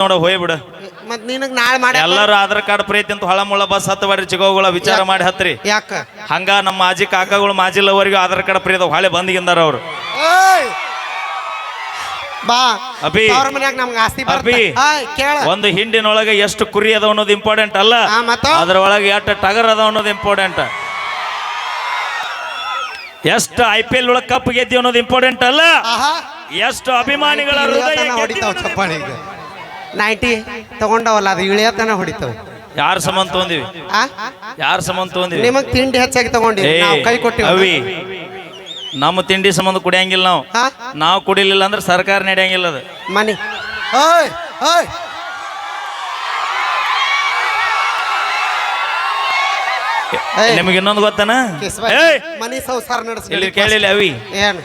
ನೋಡ ಹೋಯ್ಬಿಡು ಮತ್ ನಿನಗ್ ನಾಳೆ ಮಾಡಿ ಎಲ್ಲರೂ ಆಧಾರ್ ಕಾರ್ಡ್ ಪ್ರೀತಿ ಅಂತ ಹೊಳ ಮುಳ ಬಸ್ ಹತ್ತು ಬರ್ರಿ ಚಿಗೋಗಳ ವಿಚಾರ ಮಾಡಿ ಹತ್ರಿ. ಯಾಕ? ಹಂಗ ನಮ್ಮ ಮಾಜಿ ಕಾಕಗಳು ಮಾಜಿ ಲವರಿಗೂ ಆಧಾರ್ ಕಾರ್ಡ್ ಪ್ರೀತಿ ಹೊಳೆ ಬಂದಿಗಿಂದಾರ ಅವ್ರು! ಬಾ. ಅಭಿ. ಅವ್ರ ಮನ್ಯಾಗ ನಮ್ಗೆ ಆಸ್ತಿ ಅಭಿ. ಹಾಯ್ ಕೇಳ. ಒಂದು ಹಿಂಡಿನೊಳಗೆ ಎಷ್ಟು ಕುರಿ ಅದ ಅನ್ನೋದು ಇಂಪಾರ್ಟೆಂಟ್ ಅಲ್ಲ? ಅದ್ರೊಳಗೆ ಎಷ್ಟು ಟಗರ್ ಅದ ಅನ್ನೋದು ಇಂಪಾರ್ಟೆಂಟ್ ಎಷ್ಟು ಐ ಪಿ ಎಲ್ ಒಳಗೆ ಕಪ್ ಗೆದ್ದಿ ಅನ್ನೋದು ಇಂಪಾರ್ಟೆಂಟ್ ಅಲ್ಲ. ಎಷ್ಟು ಅಭಿಮಾನಿಗಳ ಹೃದಯ ನೈಂಟಿ ತಗೊಂಡವಲ್ಲ ಅದು ಇಳಿಯತನ ಹೊಡಿತವೆ. ಯಾರ ಸಂಬಂಧ ತಗೊಂಡಿವಿ? ಆ? ಯಾರ ಸಂಬಂಧ ತಗೊಂಡಿವಿ? ನಿಮಗ್ ತಿಂಡಿ ಹೆಚ್ಚಾಗಿ ತಗೊಂಡಿವಿ. ನಾವು ಕೈ ಕೊಟ್ಟಿವಿ. ಅವಿ ನಮ್ಮ ತಿಂಡಿ ಸಂಬಂಧ ಕುಡಿಯಂಗಿಲ್ಲ ನಾವು. ಹಾ ನಾವು ಕುಡಿಲಿಲ್ಲ ಅಂದ್ರೆ ಸರ್ಕಾರ ನಡೆಯಂಗಿಲ್ಲ ಅದು. ಮನಿ. ಓಯ್ ಓಯ್. ಏಯ್, ನಿಮಗೆ ಇನ್ನೊಂದು ಗೊತ್ತನ? ಏಯ್ ಮನಿ ಸಂಸಾರ ನಡೆಸಿ ಇಲ್ಲಿ ಕೇಳಿಲ್ಲ ಅವಿ. ಏನು?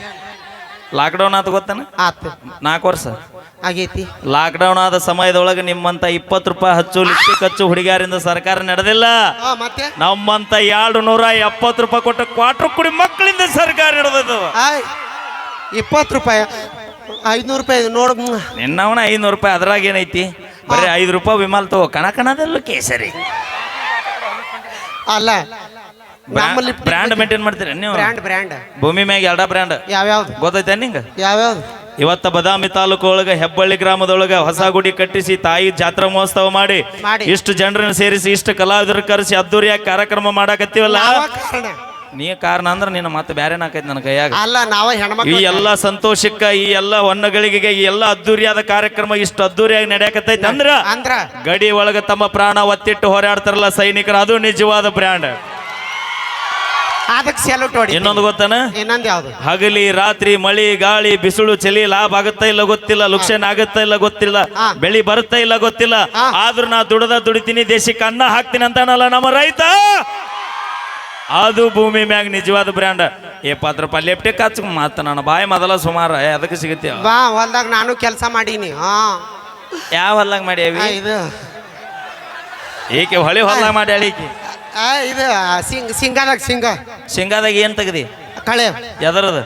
ಲಾಕ್ಡೌನ್ ಆತ ಗೊತ್ತಾನ? ಆತು. ನಾಲ್ಕು ವರ್ಷ. ಆಗೈತಿ. ಲಾಕ್ಡೌನ್ ಆದ ಸಮಯದೊಳಗೆ ನಿಮ್ಮಂತ ಇಪ್ಪತ್ತು ರೂಪಾಯಿ ಹಚ್ಚು ಲಿಪ್ಟಿಕ್ ಹಚ್ಚು ಹುಡುಗಿಯರಿಂದ ಸರ್ಕಾರ ನಡೆದಿಲ್ಲ. ಆ ಮತ್ತೆ? ನಮ್ಮಂತ ಎರಡು ನೂರ ಎಪ್ಪತ್ತು ರೂಪಾಯಿ ಕೊಟ್ಟ ಕ್ವಾರ್ಟರ್ ಕುಡಿ ಮಕ್ಕಳಿಂದ ಸರ್ಕಾರ ನಡೆದದ. ಆಯ್ ಇಪ್ಪತ್ತು ರೂಪಾಯಿ. ಐದ್ನೂರು ರೂಪಾಯಿ ನೋಡು. ನಿನ್ನವನ ಐನೂರು ರೂಪಾಯಿ ಅದ್ರಾಗ ಏನೈತಿ? ಬರೀ ಐದು ರೂಪಾಯಿ ವಿಮಾಲ್ ತಗೋ. ಕಣ ಕಣದಲ್ಲೂ ಕೇಸರಿ. ಅಲ್ಲ ನಮ್ಮಲ್ಲಿ ಬ್ರ್ಯಾಂಡ್ ಮೇಂಟೈನ್ ಮಾಡ್ತೀರ ನೀವು? ಬ್ರ್ಯಾಂಡ್ ಬ್ರ್ಯಾಂಡ್ ಭೂಮಿ ಮ್ಯಾಗ ಎರಡ ಬ್ರ್ಯಾಂಡ್ ಯಾವ್ಯಾವ್ದು? ಗೊತ್ತೈತೆ ನಿಂಗೆ? ಯಾವ್ಯಾವ್ದು? ಇವತ್ತ ಬದಾಮಿ ತಾಲೂಕು ಒಳಗ ಹೆಬ್ಬಳ್ಳಿ ಗ್ರಾಮದೊಳಗ ಹೊಸ ಗುಡಿ ಕಟ್ಟಿಸಿ ತಾಯಿ ಜಾತ್ರಾ ಮಹೋತ್ಸವ ಮಾಡಿ. ಇಷ್ಟು ಜನರನ್ನ ಸೇರಿಸಿ ಇಷ್ಟು ಕಲಾವಿದರು ಕರೆಸಿ ಅದ್ದೂರಿಯಾಗಿ ಕಾರ್ಯಕ್ರಮ ಮಾಡಾಕತ್ತೀವಲ್ಲ? ನೀ ಕಾರಣ ಅಂದ್ರೆ ನಿನ್ನ ಮತ್ತೆ ಬ್ಯಾರೆ ಹಾಕೈತಿ ನನ್ನ ಕೈಯಾಗ? ಅಲ್ಲ ನಾವ ಈ ಎಲ್ಲ ಸಂತೋಷಕ್ಕ ಈ ಎಲ್ಲ ಹೊನ್ನಗಳಿಗೆ ಈ ಎಲ್ಲ ಅದ್ದೂರಿಯಾದ ಕಾರ್ಯಕ್ರಮ ಇಷ್ಟು ಅದ್ದೂರಿಯಾಗಿ ನಡೆಯಕತ್ತೈತಿ ಅಂದ್ರ? ಅಂದ್ರ? ಗಡಿ ಒಳಗ ತಮ್ಮ ಪ್ರಾಣ ಒತ್ತಿಟ್ಟು ಹೋರಾಡ್ತಾರಲ್ಲ ಸೈನಿಕರು ಅದು ನಿಜವಾದ ಬ್ರ್ಯಾಂಡ್ ಅದಕ್ಕೆ ಸೆಲ್ಯೂಟ್ ಹೊಡಿ ಇನ್ನೊಂದು ಗೊತ್ತಾನ? ಇನ್ನೊಂದು ಯಾವುದು? ಹಗಲಿ ರಾತ್ರಿ ಮಳಿ ಗಾಳಿ ಬಿಸಿಲು ಚಳಿ ಲಾಭ ಆಗುತ್ತಾ ಇಲ್ಲ ಗೊತ್ತಿಲ್ಲ? ಲುಕ್ಷನ್ ಆಗುತ್ತಾ ಇಲ್ಲ ಗೊತ್ತಿಲ್ಲ. ಬೆಳಿ ಬರುತ್ತಾ ಇಲ್ಲ ಗೊತ್ತಿಲ್ಲ. ಆದ್ರೂ ನಾ ದುಡದ ದುಡಿತೀನಿ ದೇಶಕ್ಕೆ ಅನ್ನ ಹಾಕ್ತೀನಿ ಅಂತಾನಲ್ಲ ನಮ್ಮ ರೈತ! ಅದು ಭೂಮಿ ಮ್ಯಾಗ ನಿಜವಾದ ಬ್ರ್ಯಾಂಡ್ ಎಪ್ಪತ್ತು ರೂಪಾಯಿ ಲೆಪ್ಟೆ ಕಚ್ ಮಾತ ನಾನು ಬಾಯಿ ಮೊದಲ ಸುಮಾರ. ಏ, ಅದಕ್ಕೆ ಸಿಗುತ್ತೆ ಬಾ ಹೊಲ್ದಾಗ ನಾನು ಕೆಲಸ ಮಾಡೀನಿ. ಹಾ. ಯಾವ ಹೊಲ್ದಾಗ ಮಾಡ್ಯಾವಿ? ಇದು. ಏಕೆ ಹೊಳಿ ಹೊಲ್ದಾಗ ಮಾಡಿ ಅಳಿಕೆ ಆ, ಇದು ಸಿಂಗ್ ಸಿಂಗಾದಾಗ ಸಿಂಗ. ಶೇಂಗಾದಾಗ ಏನು ತೆಗ್ದಿ? ಕಳೆ. ಎದರದ?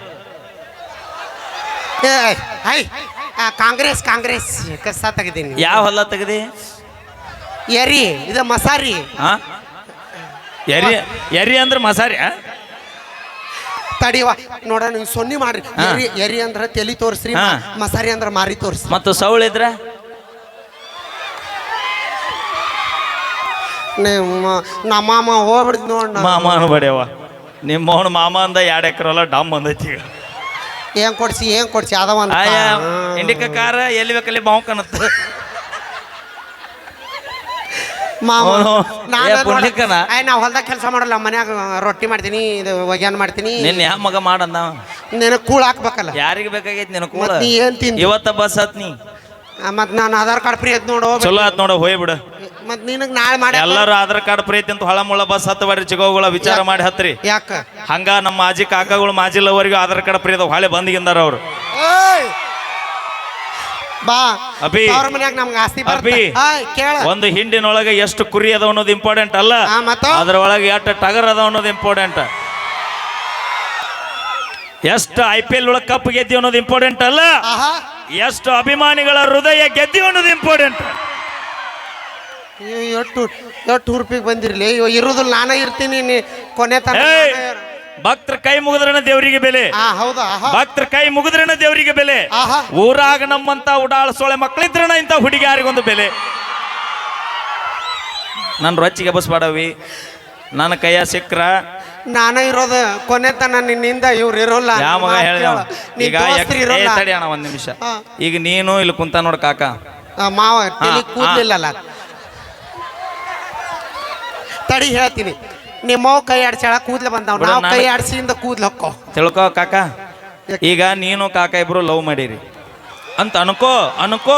ಏ, ಹೈ ಆ, ಕಾಂಗ್ರೆಸ್ ಕಾಂಗ್ರೆಸ್ ಕಸ ತೆಗೆದೀನಿ. ಯಾವ ಹೊಲ ತೆಗ್ದಿ? ಎರಿ ಇದು ಮಸಾರಿ. ಹಾ ಎರಿ ಎರಿ ಅಂದ್ರೆ ಮಸಾರಿ ಆ? ತಡಿವ ನೋಡ ನೀವು ಸೊನ್ನಿ ಮಾಡ್ರಿ. ಎರಿ ಎರಿ ತೆಲಿ ತಲಿ ತೋರ್ಸ್ರಿ ಹಾ. ಮಸಾರಿ ಅಂದ್ರೆ ಮಾರಿ ತೋರಿಸ್ರಿ. ಮತ್ತು ಸೌಳಿದ್ರೆ ಇದ್ರ? ನಿಮ್ಮ ನಮ್ಮ ಮಾಮ ಹೋಗ್ಬಿಡ್ತು ನೋಡಿ. ಮಾಮ ಅನ್ಬೇಡ್ಯವ ನಿಮ್ಮ ಅವನು ಮಾಮ ಅಂದ ಎರಡು ಎಕರೆ ಹೊಲ ಡಮ್ ಬಂದೈತಿ ಈಗ. ಏನ್ ಕೊಡ್ಸಿ ಏನು ಕೊಡ್ಸಿ ಅದ ಒಂದ್ ಆಯ ಇಂಡಿಕ ಕಾರ ಎಲ್ಲಿ ಬೇಕಲ್ಲಿ ಬಾವು ಕಾಣುತ್ತೆ. ಮಾಮ ಅವ್ನು ನಾನು ಏ ಪುಣ್ಯಕ್ಕನ? ನಾ ಹೊಲ್ದಾಗ ಕೆಲಸ ಮಾಡಲ್ಲ ಮನ್ಯಾಗ ರೊಟ್ಟಿ ಮಾಡ್ತೀನಿ ಇದು ಒಗ್ಯಾನ್ ಮಾಡ್ತೀನಿ. ನಿನ್ನ ಯಾವ ಮಗ ಮಾಡಂದ ನಿನಗೆ ಕೂಳ್ ಹಾಕ್ಬೇಕಲ್ಲ. ಯಾರಿಗೆ ಬೇಕಾಗೈತಿ ನಿನ್ನ ಕೂಡ ಮತ್ ನೀ ಏನ್ ತಿಂದಿ? ಇವತ್ತ ಬಸ್ ಹತ್ ನೀ ಮತ್ ನಾನು ಆಧಾರ್ ಕಾರ್ಡ್ ಫ್ರೀ ಆಯ್ತು ನೋಡು ಚಲೋ ಆತ್ ನೋಡ ಹೋಯ್ಬಿಡು ಮತ್ ನಿನಗ್ ನಾಳೆ ಮಾಡಿ ಎಲ್ಲರೂ ಆಧಾರ್ ಕಾರ್ಡ್ ಪ್ರೀತಿ ಅಂತ ಹೊಳ ಮುಳ ಬಸ್ ಹತ್ತು ಬರ್ರಿ ಚಿಗೋಗಳ ವಿಚಾರ ಮಾಡಿ ಹತ್ರಿ. ಯಾಕ? ಹಂಗ ನಮ್ಮ ಮಾಜಿ ಕಾಕಾಗಳು ಮಾಜಿ ಲವರಿಗೂ ಆಧಾರ್ ಕಾರ್ಡ್ ಪ್ರೀತಿ ಹೊಳೆ ಬಂದಿಗಿಂದಾರ ಅವ್ರು! ಬಾ. ಅಭಿ. ಅವ್ರ ಮನ್ಯಾಗ ನಮ್ಗೆ ಆಸ್ತಿ ಅಭಿ. ಕೇಳ. ಒಂದು ಹಿಂಡಿನೊಳಗೆ ಎಷ್ಟು ಕುರಿ ಅದ ಅನ್ನೋದು ಇಂಪಾರ್ಟೆಂಟ್ ಅಲ್ಲ. ಆ, ಮತ್ತ? ಅದ್ರೊಳಗೆ ಎಷ್ಟು ಟಗರ್ ಅದ ಅನ್ನೋದು ಇಂಪಾರ್ಟೆಂಟ್ ಎಷ್ಟು ಐ ಪಿ ಎಲ್ ಒಳಗೆ ಕಪ್ ಗೆದ್ದಿ ಅನ್ನೋದು ಇಂಪಾರ್ಟೆಂಟ್ ಅಲ್ಲ. ಆಹಾ. ಎಷ್ಟು ಅಭಿಮಾನಿಗಳ ಹೃದಯ ಗೆದ್ದಿ ಅನ್ನೋದು ಇಂಪಾರ್ಟೆಂಟ್ ಇವ್ ಎಷ್ಟು ಎಷ್ಟು ಹುರ್ಪಿಗೆ ಬಂದಿರಲಿ? ಇವ ಇರುದಿಲ್ಲ ನಾನೇ ಇರ್ತೀನಿ ನೀ ಕೊನೆ ತನಕ ಏಯ್ ನಾನೇ ಭಕ್ತರ ಕೈ ಮುಗಿದ್ರನ ದೇವರಿಗೆ ಬೆಲೆ. ಆ ಹೌದಾ? ಆಹಾ. ಭಕ್ತರ ಕೈ ಮುಗಿದ್ರನ ದೇವರಿಗೆ ಬೆಲೆ. ಆಹಾ. ಊರಾಗ ನಮ್ಮಂತ ಉಡಾಳ ಸೋಳೆ ಮಕ್ಕಳಿದ್ರನ ಇಂಥ ಹುಡುಗಿಯಾರಿಗೊಂದು ಬೆಲೆ. ನನ್ನ ರೊಚ್ಚಿಗೆ ಬಸ್ಬಾಡವಿ ನನ್ನ ಕೈಯ ಸಿಕ್ಕ್ರ ನಾನೇ ಇರೋದು ಕೊನೆ ತನ ನಿನ್ನಿಂದ ಇವ್ರು ಇರೋಲ್ಲ. ಯಾವ ಮಗ ಮಾತ್ ಹೇಳಿ ಕೇಳು. ನಿನ್ ಈಗ ದೋಸ್ತ್ರು ಎಕ್- ಏ, ಇರೋಲ್ಲ. ತಡಿ ಅಣ್ಣ ಒಂದ್ ನಿಮಿಷ. ಹಾ. ಈಗ ನೀನು ಇಲ್ಲಿ ಕುಂತ ನೋಡ್ ಕಾಕ. ಆ, ಮಾವ ಕೂದಲಿಲ್ಲ ಕೂದ್ಲಿಲ್ಲಲ್ಲ. ತಡಿ ಹೇಳ್ತೀನಿ. ನಿಮ್ಮವ್ ಕೈ ಆಡ್ಸ್ಯಾಳ ಕೂದ್ಲು ಬಂದಾವ್. ಬಿಡು, ನಾವು ನಾನು- ಕೈ ಆಡ್ಸಿಂದ ಕೂದ್ಲು ಹೊಕ್ಕೋ. ತಿಳ್ಕೋ ಕಾಕ. ಈಗ ನೀನು ಕಾಕ ಇಬ್ರು ಲವ್ ಮಾಡಿರಿ. ಅಂತ ಅನ್ಕೋ ಅನ್ಕೋ.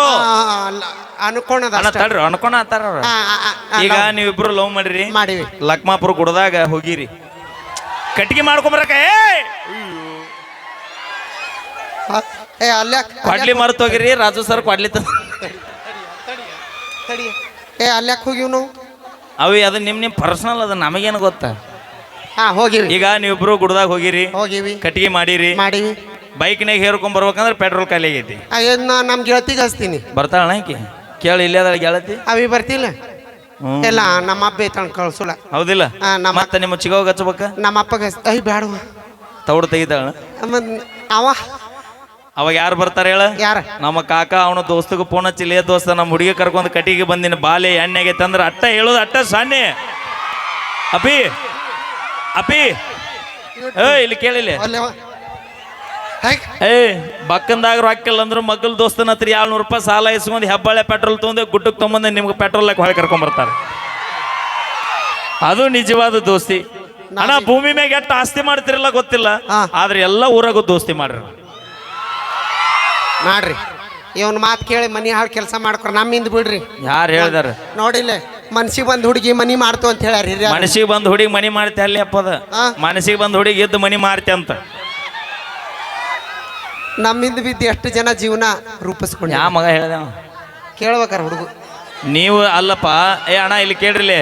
ಅಣ್ಣ ತಡ್ರಿ ಅನ್ಕೋಣ ಅವ್ರು. ಈಗ ನೀವಿಬ್ರು ಲವ್ ಮಾಡಿರಿ. ಮಾಡಿವಿ. ಲಕ್ಮಾಪುರ ಗುಡದಾಗ ಹೋಗಿರಿ. ಕಟ್ಟಿಗೆ ಮಾಡ್ಕೊಂಬರಕ ಏ ಆ, ಏ ಅಲ್ಲೇ ಕೊಡ್ಲಿ ಮರ್ತ ಹೋಗಿರಿ ರಾಜು ಸರ್ ಕೊಡ್ಲಿ ತಂದ ತಡಿ ಏ ಹೋಗಿವ್ ನಾವು? ಅವಿ ಅದು ನಿಮ್ ನಿಮ್ ಪರ್ಸನಲ್ ಅದು ನಮಗೇನು ಗೊತ್ತಾ? ಹಾ ಹೋಗಿವಿ ಈಗ ನೀವಿಬ್ರು ಗುಡ್ದಾಗ ಹೋಗಿರಿ. ಹೋಗಿವಿ. ಕಟ್ಟಿಗೆ ಮಾಡಿರಿ. ಮಾಡಿವಿ. ಬೈಕ್ನಾಗ ಹೇರ್ಕೊಂಡ್ ಬರ್ಬೇಕಂದ್ರೆ ಪೆಟ್ರೋಲ್ ಖಾಲಿ ಆಗೈತಿ. ನಮ್ ಗೆಳತಿಗೆ ಹಚ್ತೀನಿ. ಬರ್ತಾಳ ಆಕಿ? ಕೇಳಿ ಇಲ್ಲೇ ಅದ ಗೆಳತಿ? ಅವಿ ಬರ್ತಿಲ್ಲ. ಹ್ಮ್. ಇಲ್ಲ ನಮ್ಮ ಅಪ್ಪ ಐತ ಕಳ್ಸುಲ್ಲ. ಹೌದಿಲ್ಲ? ಆ, ನಮ್ಮ ಮತ್ತೆ ನಿಮ್ಮ ಚಿಗೋಗ ಹಚ್ಬೇಕ? ನಮ್ಮ ಅಪ್ಪಗೆ ಐ ತೌಡ್ ತೌಡು ತೆಗಿತಾಳ ಅವ ಅವಾಗ ಯಾರು ಬರ್ತಾರೆ ಹೇಳ? ಯಾರ? ನಮ್ಮ ಕಾಕ ಅವನ ದೋಸ್ತಗ ಫೋನ್ ಹಚ್ಚಿ ಲೇ ದೋಸ್ತ ನಮ್ಮ ಹುಡುಗಿ ಕರ್ಕೊಂಡು ಕಟ್ಟಿಗೆ ಬಂದಿನ ಬಾಲೆ ಆಗೈತೆ ಅಂದ್ರೆ ಅಟ್ಟ ಹೇಳೋದು ಅಟ್ಟ ಸಣ್ಣೆ ಅಪಿ ಅಪಿ. ಏ ಇಲ್ಲಿ ಕೇಳಿಲ್ಲ ಏ ಬಕ್ಕಂದಾಗ ರೊಕ್ಕಿಲ್ಲ ಅಂದ್ರೆ ಮಗಲ್ ದೋಸ್ತನ ಹತ್ರ ಏಳ್ನೂರು ರೂಪಾಯಿ ಸಾಲ ಇಸ್ಕೊಂಡು ಹೆಬ್ಬಾಳೆ ಪೆಟ್ರೋಲ್ ತೊಗೊಂಡು ಗುಡ್ಡಕ್ಕೆ ತೊಗೊಂಬಂದು ನಿಮ್ಗೆ ಪೆಟ್ರೋಲ್ ಹಾಕಿ ಹೊಳೆ ಕರ್ಕೊಂಬರ್ತಾರೆ ಅದು ನಿಜವಾದ ದೋಸ್ತಿ. ಅಣ್ಣ ಭೂಮಿ ಮ್ಯಾಗ ಎಷ್ಟು ಆಸ್ತಿ ಮಾಡ್ತಿರಲ್ಲ ಗೊತ್ತಿಲ್ಲ. ಆದ್ರೆ ಎಲ್ಲ ಊರಾಗೂ ದೋಸ್ತಿ ಮಾಡ್ರಿ. ಮಾಡ್ರಿ. ಇವನ್ ಮಾತು ಕೇಳಿ ಮನಿ ಹಾಳು ಕೆಲಸ ಮಾಡ್ಕೊರ ನಮ್ಮಿಂದ ಬಿಡ್ರಿ. ಯಾರು ಹೇಳಿದಾರ? ನೋಡಿಲ್ಲ ಮನ್ಸಿಗೆ ಬಂದ್ ಹುಡುಗಿ ಮನಿ ಮಾಡ್ತು ಅಂತ ಹೇಳಿ. ಮನಸ್ಸಿಗೆ ಬಂದು ಹುಡುಗಿ ಮನಿ ಮಾಡ್ತೆ ಅಲ್ಲಿ ಅಪ್ಪದ. ಮನಸ್ಸಿಗೆ ಬಂದು ಹುಡುಗಿ ಇದ್ದು ಮನಿ ಮಾಡ್ತೆ ಅಂತ. ನಮ್ಮಿಂದ ಬಿದ್ದು ಎಷ್ಟು ಜನ ಜೀವನ ರೂಪಿಸ್ಕೊಂಡು ಯಾ ಮಗ ಹೇಳ್ದ ಕೇಳ್ಬೇಕಾರ ಹುಡುಗ. ನೀವು ಅಲ್ಲಪ್ಪ ಏ ಅಣ್ಣ ಇಲ್ಲಿ ಕೇಳ್ರಿಲೆ.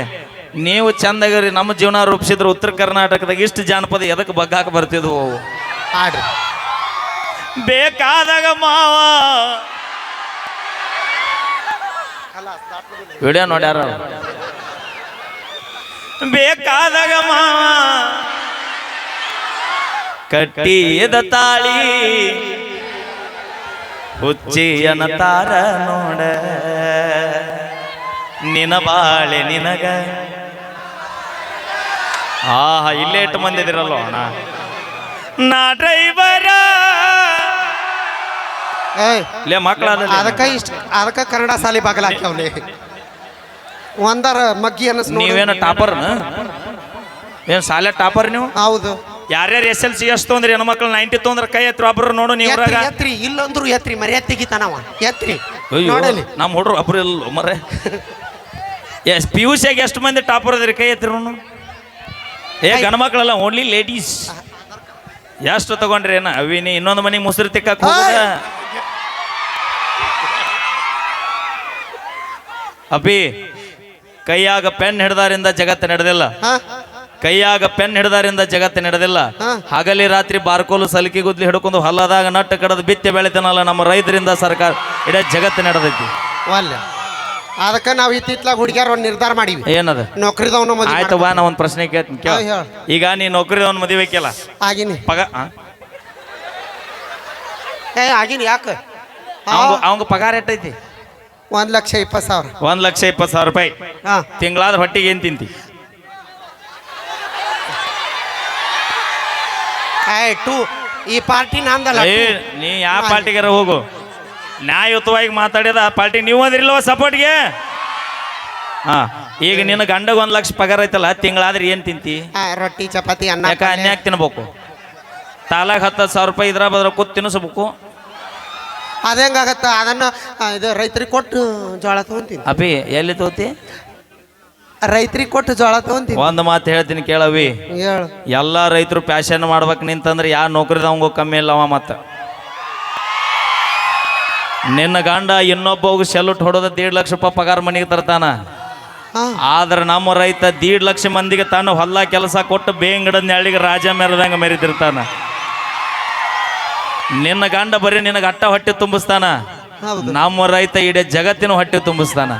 ನೀವು ಚಂದಾಗಿರಿ ನಮ್ಮ ಜೀವನ ರೂಪಿಸಿದ್ರೆ ಉತ್ತರ ಕರ್ನಾಟಕದಾಗ ಇಷ್ಟು ಜಾನಪದ ಎದಕ್ಕೆ ಬಗ್ಗಾಕ ಬರ್ತಿದ್ವು ಅವು? ಆಡ್ರಿ. ಬೇಕಾದಾಗ ಮಾವ. ವಿಡಿಯೋ ನೋಡ್ಯಾರ. ಬೇಕಾದಾಗ ಮಾವ. ಕಟ್ಟಿಯದ ತಾಳಿ ಹುಚ್ಚಿಯನ ತಾರ ನೋಡ. ನಿನ ಬಾಳೆ ನಿನಗ. ಆಹಾ ಇಲ್ಲೇ ಇಟ್ಟು ಅಣ್ಣ. ನಾ ಡ್ರೈವರ ಏಯ್ ಲೇ ಮಕ್ಕಳ ಅದಕ್ಕೆ ಇಷ್ಟ ಅದಕ್ಕೆ ಕನ್ನಡ ಸಾಲಿ ಬಾಗಿಲ ಹಾಕ್ಯಾವ್ಲಿ ಒಂದರ ಮಗ್ಗಿ ಅನ್ನಿಸ್ ನೀವೇನ ಟಾಪರ್ ಏನು ಸಾಲೆ ಟಾಪರ್ ನೀವು? ಹೌದು. ಯಾರ್ಯಾರು ಎಸ್ ಎಲ್ ಸಿ ಎಷ್ಟು ತೊಂದ್ರಿ ಹೆಣ್ಮಕ್ಳು ನೈಂಟಿ ತೊಂದ್ರೆ ಕೈ ಎತ್ತರ ಒಬ್ರು ನೋಡು ನೀವು ಎತ್ರಿ ಇಲ್ಲಂದ್ರು ಎತ್ರಿ ಮರ್ಯಾದೆ ತೆಗಿತಾನವ ಎತ್ರಿ. ನೋಡಲಿ. ನಮ್ಮ ಹುಡ್ರು ಒಬ್ರು ಇಲ್ಲ ಮರೆ ಎಸ್ ಪಿ ಯು ಸಿಯಾಗ ಎಷ್ಟು ಮಂದಿ ಟಾಪರ್ ಅದ್ರಿ ಕೈ ಎತ್ತಿರ ಏ ಗಂಡ್ಮಕ್ಳಲ್ಲ ಓನ್ಲಿ ಲೇಡೀಸ್ ಎಷ್ಟು ತಗೊಂಡ್ರಿ ಏನ ಅವಿನಿ ಇನ್ನೊಂದು ಮನೆಗೆ ಮುಸ್ರಿ ತಿಕ್ಕಕ್ ಅಪಿ ಕೈಯಾಗ ಪೆನ್ ಹಿಡ್ದಾರಿಂದ ಜಗತ್ತು ನಡೆದಿಲ್ಲ. ಕೈಯಾಗ ಪೆನ್ ಹಿಡ್ದಾರಿಂದ ಜಗತ್ತು ನಡೆದಿಲ್ಲ. ಹಗಲಿ ರಾತ್ರಿ ಬಾರ್ಕೋಲು ಸಲಿಕೆ ಗುದ್ಲಿ ಹಿಡ್ಕೊಂಡು ಹೊಲದಾಗ ನಟ್ಟು ಕಡದು ಬಿತ್ತಿ ಬೆಳಿತಾನಲ್ಲ ನಮ್ಮ ರೈತರಿಂದ ಸರ್ಕಾರ ಇಡೀ ಜಗತ್ತು ನಡೆದೈತಿ. ಅದಕ್ಕೆ ಅದಕ್ಕ ನಾವು ಇತ್ತಿತ್ಲಾಗ ಹುಡುಗಿಯರ ಒಂದು ನಿರ್ಧಾರ ಮಾಡಿವಿ. ಏನದ? ನೌಕರಿದವನ ಮದುವೆ ಆಯ್ತು ಬಾ ನಾ ಒಂದು ಪ್ರಶ್ನೆ ಕೇಳ್ತೀನಿ ಕೇಳ. ಈಗ ನೀ ನೌಕರಿ ಅವ್ನ ಮದುವೆ ಕೇಳ. ಆಗಿನಿ. ಪಗ? ಏ ಆಗಿನಿ ಯಾಕೆ? ಅವಂಗ ಪಗಾರ ಎಟ್ಟೈತಿ? ಒಂದು ಲಕ್ಷ ಇಪ್ಪತ್ತು ಸಾವಿರ. ಒಂದ್ ಲಕ್ಷ ಇಪ್ಪತ್ತು ಸಾವಿರ ರೂಪಾಯಿ. ಹಾ. ತಿಂಗಳಾದ ಹೊಟ್ಟಿಗೆ ಏನ್ ತಿಂತಿ? ಟು ಈ ಪಾರ್ಟಿ ನಂದಲ್ಲ ಏ ನೀ ಯಾವ ಪಾರ್ಟಿಗಾರ ಹೋಗು? ನ್ಯಾಯಯುತವಾಗಿ ಮಾತಾಡಿದ ಆ ಪಾರ್ಟಿ ನೀವು ಅದ್ರಿಲ್ವ ಸಪೋರ್ಟ್ಗೆ? ಹಾ ಈಗ ನಿನ್ನ ಗಂಡಗ ಒಂದ್ ಲಕ್ಷ ಪಗಾರ ಐತಲ್ಲ ತಿಂಗಳಾದ್ರೆ ಏನ್ ತಿಂತಿ? ಆ, ರೊಟ್ಟಿ ಚಪಾತಿ ಅನ್ನ ಯಾಕ ಅನ್ಯಾಕ್ ತಿನ್ಬೇಕು? ತಾಲಾಗ ಹತ್ತು ಸಾವಿರ ರೂಪಾಯಿ ಇದ್ರ ಬದ್ರ ಕೂತ್ ತಿನ್ನಿಸ್ಬೇಕು. ಅದ ಹೆಂಗಾಗತ್ತ? ಅದನ್ನ ಆ, ಇದು ರೈತರಿಗೆ ಕೊಟ್ಟು ಜೋಳ ತಗೊಂತೀನಿ. ಅಭಿ ಎಲ್ಲಿ ತಗೋತಿ? ರೈತರಿಗೆ ಕೊಟ್ಟು ಜೋಳ ತಗೊಂತೀನಿ. ಒಂದ್ ಮಾತು ಹೇಳ್ತೀನಿ ಕೇಳವಿ. ಹೇಳು. ಎಲ್ಲಾ ರೈತರು ಪ್ಯಾಶನ್ ಮಾಡ್ಬೇಕು ನಿಂತಂದ್ರೆ ಯಾ ನೌಕರಿದವಂಗೂ ಕಮ್ಮಿ ಇಲ್ಲವ ಮತ್ತ. ನಿನ್ನ ಗಂಡ ಇನ್ನೊಬ್ಬ ಸೆಲ್ಯೂಟ್ ಹೊಡೋದ ದೇಡ್ ಲಕ್ಷ ರೂಪಾಯಿ ಪಗಾರ ಮನೆಗೆ ತರ್ತಾನ. ಹಾ. ಆದ್ರೆ ನಮ್ಮ ರೈತ ದೀಡ್ ಲಕ್ಷ ಮಂದಿಗೆ ತಾನು ಹೊಲ ಕೆಲಸ ಕೊಟ್ಟು ಬೇಂಗಡದ ನೆಳ್ಳಿಗೆ ರಾಜ ಮೆರೆದಂಗ ಮೆರಿತಿರ್ತಾನ ನಿನ್ನ ಗಂಡ ಬರೀ ನಿನಗೆ ಅಟ್ಟ ಹೊಟ್ಟೆ ತುಂಬಿಸ್ತಾನ? ಹೌದು. ನಮ್ಮ ರೈತ ಇಡೀ ಜಗತ್ತಿನ ಹೊಟ್ಟೆ ತುಂಬಿಸ್ತಾನ.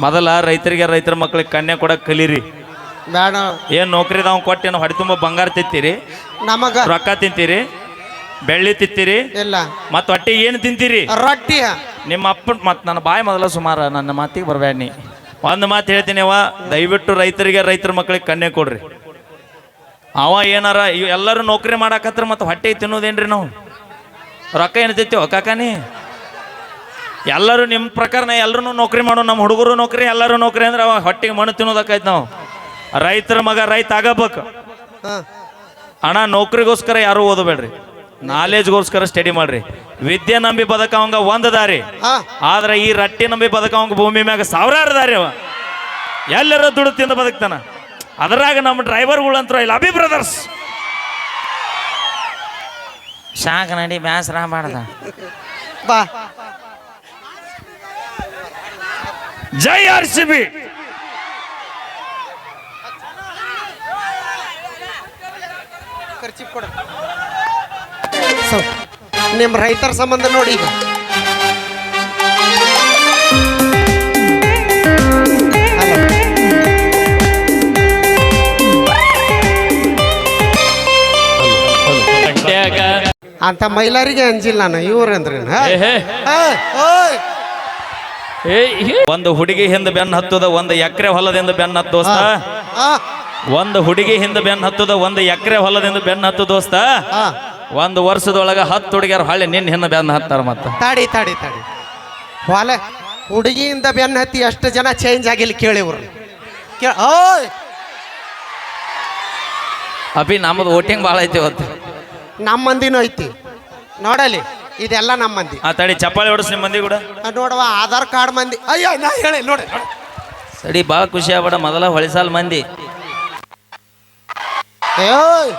ಮೊದಲ ರೈತರಿಗೆ ರೈತರ ಮಕ್ಕಳಿಗೆ ಕನ್ಯಾ ಕೊಡಕ್ ಕಲೀರಿ. ಬೇಡ. ಏನ್ ನೌಕರಿದವ್ ಕೊಟ್ಟೇನು ಹೊಟ್ಟೆ ತುಂಬ ಬಂಗಾರ ತಿಂತೀರಿ. ನಮಗ. ರೊಕ್ಕ ತಿಂತೀರಿ. ಬೆಳ್ಳಿ ತಿಂತೀರಿ. ಇಲ್ಲ. ಮತ್ತು ಹೊಟ್ಟೆ ಏನು ತಿಂತೀರಿ? ರೊಟ್ಟಿ. ನಿಮ್ಮ ಅಪ್ಪ ಮತ್ ನನ್ನ ಬಾಯಿ ಮೊದಲ ಸುಮಾರು ನನ್ನ ಮಾತಿಗೆ ಬರಬೇಡ. ನೀ ಒಂದು ಮಾತು ಹೇಳ್ತೀನಿ ದಯವಿಟ್ಟು ರೈತರಿಗೆ ರೈತರ ಮಕ್ಕಳಿಗೆ ಕನ್ಯೆ ಕೊಡ್ರಿ. ಅವ ಏನಾರ ಇವ್ ಎಲ್ಲರೂ ನೌಕರಿ ಮಾಡಾಕತ್ರ ಮತ್ತು ಹೊಟ್ಟೆ ತಿನ್ನೋದೇನ್ರಿ ನಾವು? ರೊಕ್ಕ ಏನು ತಿಂತೀವ ಕಾಕಾನಿ ಎಲ್ಲರೂ ನಿಮ್ಮ ಪ್ರಕಾರನ ಎಲ್ಲರೂ ನೌಕರಿ ಮಾಡೋ ನಮ್ಮ ಹುಡುಗರು ನೌಕರಿ ಎಲ್ಲರೂ ನೌಕರಿ ಅಂದ್ರೆ ಅವ ಹೊಟ್ಟೆಗೆ ಮಣ್ಣು ತಿನ್ನೋದಕ್ಕಾಯ್ತು ನಾವು. ರೈತರ ಮಗ ರೈತ ಆಗಬೇಕು. ಅಣ್ಣ ನೌಕರಿಗೋಸ್ಕರ ಯಾರು ಓದಬೇಡ್ರಿ. ನಾಲೆಜ್ಗೋಸ್ಕರ ಸ್ಟಡಿ ಮಾಡ್ರಿ. ವಿದ್ಯೆ ನಂಬಿ ಬದಕವಂಗ ಒಂದು ದಾರಿ. ಆದ್ರೆ ಈ ರಟ್ಟಿ ನಂಬಿ ಬದಕವಂಗ ಭೂಮಿ ಮ್ಯಾಗ ಸಾವಿರಾರು ದಾರಿ ಅವ. ಎಲ್ಲರೂ ದುಡ್ಡು ತಿಂದು ಬದುಕ್ತಾನ. ಅದ್ರಾಗ ನಮ್ಮ ಡ್ರೈವರ್ಗಳಂತೂ ಇಲ್ಲ ಅಭಿ ಬ್ರದರ್ಸ್. ಶಾಖ ನಡಿ ಬ್ಯಾಸರ ಮಾಡ್ದ ಬಾ. ಜೈ ಆರ್ ಸಿ ಬಿ. ನಿಮ್ಮ ರೈತರ ಸಂಬಂಧ ನೋಡಿ ಅಂತ ಮೈಲಾರಿಗೆ ಅಂಜಿಲ್ಲ ನಾನು ಇವ್ರಂದ್ರೆ ಒಂದು ಹುಡುಗಿ ಹಿಂದ ಬೆನ್ನ ಹತ್ತದ ಒಂದು ಎಕರೆ ಹೊಲದಿಂದ ಬೆನ್ನ ಹತ್ತು ದೋಸ್ತ. ಒಂದು ಹುಡುಗಿ ಹಿಂದ ಬೆನ್ನ ಹತ್ತದ ಒಂದು ಎಕರೆ ಹೊಲದಿಂದ ಬೆನ್ನ ಹತ್ತು ದೋಸ್ತ. ಒಂದು ವರ್ಷದೊಳಗ ಹತ್ತು ಹುಡುಗಿಯರು ಹಳ್ಳಿ ನಿನ್ನ ಹಿಂದ ಬೆನ್ನ ಹತ್ತಾರ ಮತ್ತೆ. ತಾಡಿ ತಾಡಿ ತಾಡಿ. ಹೊಲ ಹುಡುಗಿಯಿಂದ ಬೆನ್ನ ಹತ್ತಿ ಎಷ್ಟು ಜನ ಚೇಂಜ್ ಆಗಿಲ್ಲ ಕೇಳಿ ಇವ್ರು. ಕೇ ಓಯ್. ಅಭಿ ನಮ್ದು ವೋಟಿಂಗ್ ಭಾಳ ಐತಿ ಇವತ್ತು. ನಮ್ಮ ಮಂದಿನೂ ಐತಿ. ನೋಡಲಿ ಇದೆಲ್ಲ ನಮ್ಮ ಮಂದಿ ಆ ತಡಿ ಚಪ್ಪಾಳಿ ಹೊಡಿಸ್ ನಿಮ್ಮ ಮಂದಿ ಕೂಡ. ಆ, ನೋಡವ್ವ ಆಧಾರ್ ಕಾರ್ಡ್ ಮಂದಿ. ಅಯ್ಯೋ ನಾ ಹೇಳಿ ನೋಡಿ. ಸಡಿ ಭಾಳ ಖುಷಿ ಆಗ್ಬೇಡ ಮೊದಲ ಹೊಳಿಸಾಲ್ ಮಂದಿ. ಏಯ್!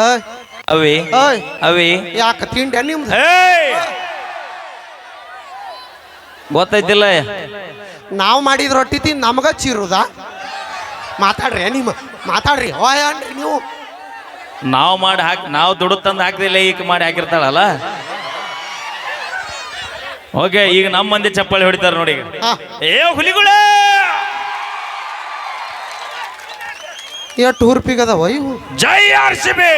ಏಯ್, ಅವಿ ಏಯ್! ಅವಿ. ಯಾಕೆ ತಿಂಡಿ ನಿಮ್ದು? ಏಯ್! ಗೊತ್ತೈತಿಲ್ಲ. ನಾವು ಮಾಡಿದ ರೊಟ್ಟಿ ತಿಂದು ನಮಗ ಚೀರುದ? ಮಾತಾಡ್ರಿ ನಿಮ್ಮ ಮಾತಾಡ್ರಿ. ಅನ್ರಿ ನೀವು. ನಾವು ಮಾಡಿ ಹಾಕಿ ನಾವು ದುಡ್ಡು ತಂದು ಹಾಕಿದಿಲ್ಲ ಈಗ ಮಾಡಿ ಹಾಕಿರ್ತಾಳಲ್ಲ? ಓಕೆ ಈಗ ನಮ್ಮ ಮಂದಿ ಚಪ್ಪಾಳಿ ಹೊಡಿತಾರೆ ನೋಡಿ ಈಗ. ಹಾ. ಏ ಹುಲಿಗಳೇ! ಎಷ್ಟು ಹುರ್ಪಿಗದವ ಇವು ಜೈ ಆರ್ ಸಿ ಬಿ!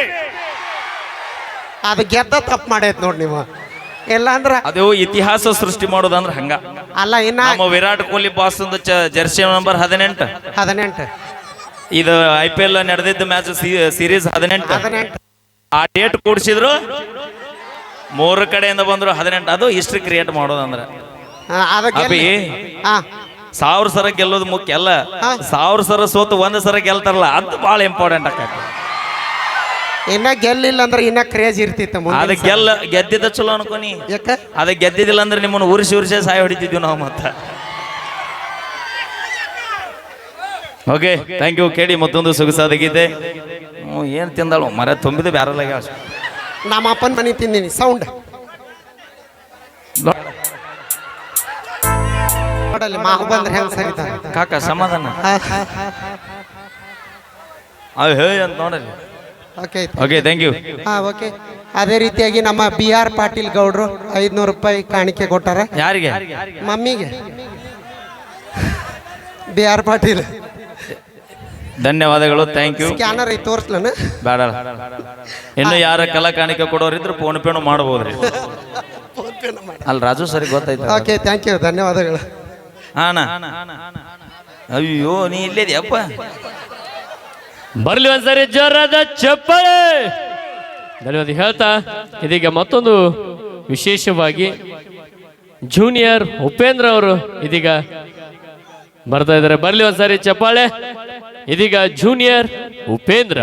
ಅದು ಗೆದ್ದ ತಪ್ಪು ಮಾಡೈತ್ ನೋಡಿ ನೀವು. ಇಲ್ಲ ಅಂದ್ರೆ ಅದು ಇತಿಹಾಸ ಸೃಷ್ಟಿ ಮಾಡೋದಂದ್ರೆ ಹಂಗ. ಅಲ್ಲ ಇನ್ನ ನಮ್ಮ Virat Kohli boss jersey number ಹದಿನೆಂಟು. ಹದಿನೆಂಟು. ಇದು ಐ ಪಿ ಎಲ್ ನಡೆದಿದ್ದ ಮ್ಯಾಚ್ ಸೀರೀಸ್ ಹದಿನೆಂಟು. ಆ ಡೇಟ್ ಕೂಡಿಸಿದ್ರು ಮೂರು ಕಡೆಯಿಂದ ಬಂದ್ರು ಹದಿನೆಂಟು. ಅದು ಹಿಸ್ಟ್ರಿ ಕ್ರಿಯೇಟ್ ಮಾಡೋದಂದ್ರೆ. ಅಭಿ. ಸಾವಿರ ಸರ ಗೆಲ್ಲೋದು ಮುಖ್ಯ ಅಲ್ಲ. ಸಾವಿರ ಸರ ಸೋತು ಒಂದ್ ಸರ ಗೆಲ್ತಾರಲ್ಲ ಅದು ಬಹಳ ಇಂಪಾರ್ಟೆಂಟ್ ಆಕೈತಿ. ಇನ್ನ ಗೆಲ್ಲಿಲ್ಲ ಅಂದ್ರೆ ಇನ್ನ ಕ್ರೇಜ್ ಇರ್ತಿತ್ತು ಅದು ಗೆಲ್ಲ ಗೆದ್ದಿದ್ದ ಚಲೋ ಅನ್ಕೋನಿ ಯಾಕ ಅದ ಗೆದ್ದಿದ್ದಿಲ್ಲ ಅಂದ್ರೆ ನಿಮ್ಮನ್ನು ಉರಿಸಿ ಉರಿಸಿ ಸಾಯಿ ಹೊಡಿತಿದ್ವಿ ನಾವು ಮತ್ತ ಓಕೆ ಥ್ಯಾಂಕ್ ಯು ಕೇಳಿ ಮತ್ತೊಂದು ಸೊಗಸಾದ ಗೀತೆ ಹ್ಞೂ ಏನು ತಿಂದಳು ಮರ ತುಂಬಿದ ಬ್ಯಾರಲಾಗ ನಮ್ಮ ಅಪ್ಪನ ಮನೆ ತಿಂದೀನಿ ಸೌಂಡ್ ನೋಡಲ್ಲಿ ಮಾವು ಬಂದ್ರೆ ಹೆಂಗ್ ಸರಿತಾರೆ ಕಾಕ ಸಮಾಧಾನ ಹೇ ಅಂತ ನೋಡಲ್ಲಿ ಓಕೆ ಓಕೆ ಥ್ಯಾಂಕ್ ಯು ಹಾ ಓಕೆ ಅದೇ ರೀತಿಯಾಗಿ ನಮ್ಮ ಬಿ ಆರ್ ಪಾಟೀಲ್ ಗೌಡ್ರು ಐದ್ನೂರು ರೂಪಾಯಿ ಕಾಣಿಕೆ ಕೊಟ್ಟಾರ. ಯಾರಿಗೆ? ಮಮ್ಮಿಗೆ. B R Patil. ಧನ್ಯವಾದಗಳು ಥ್ಯಾಂಕ್ ಯು ಸ್ಕ್ಯಾನರ್ ಐತಿ ತೋರ್ಸ್ಲನ? ಬೇಡ ಇನ್ನು ಯಾರ ಕಲಾ ಕಾಣಿಕೆ ಕೊಡೋರಿದ್ರು ಫೋನ್ ಪೇನು ಮಾಡ್ಬೋದ್ರಿ. ಅಲ್ಲಿ ರಾಜು ಸರಿ ಗೊತ್ತಾಯ್ತು. ಓಕೆ ಥ್ಯಾಂಕ್ ಯು ಧನ್ಯವಾದಗಳು. ಹಾಂ ಅಯ್ಯೋ ನೀ ಇಲ್ಲೇದ್ಯಪ್ಪ ಬರ್ಲಿ ಒಂದ್ಸರಿ ಜೋರಾದ ಚಪ್ಪಳೆ ಧನ್ಯವಾದ ಹೇಳ್ತಾ, ಇದೀಗ ಮತ್ತೊಂದು ವಿಶೇಷವಾಗಿ ಜೂನಿಯರ್ ಉಪೇಂದ್ರ ಅವರು ಇದೀಗ ಬರ್ತಾ ಇದ್ದಾರೆ. ಬರ್ಲಿ ಒಂದ್ಸರಿ ಚಪ್ಪಾಳೆ. ಇದೀಗ ಜೂನಿಯರ್ ಉಪೇಂದ್ರ.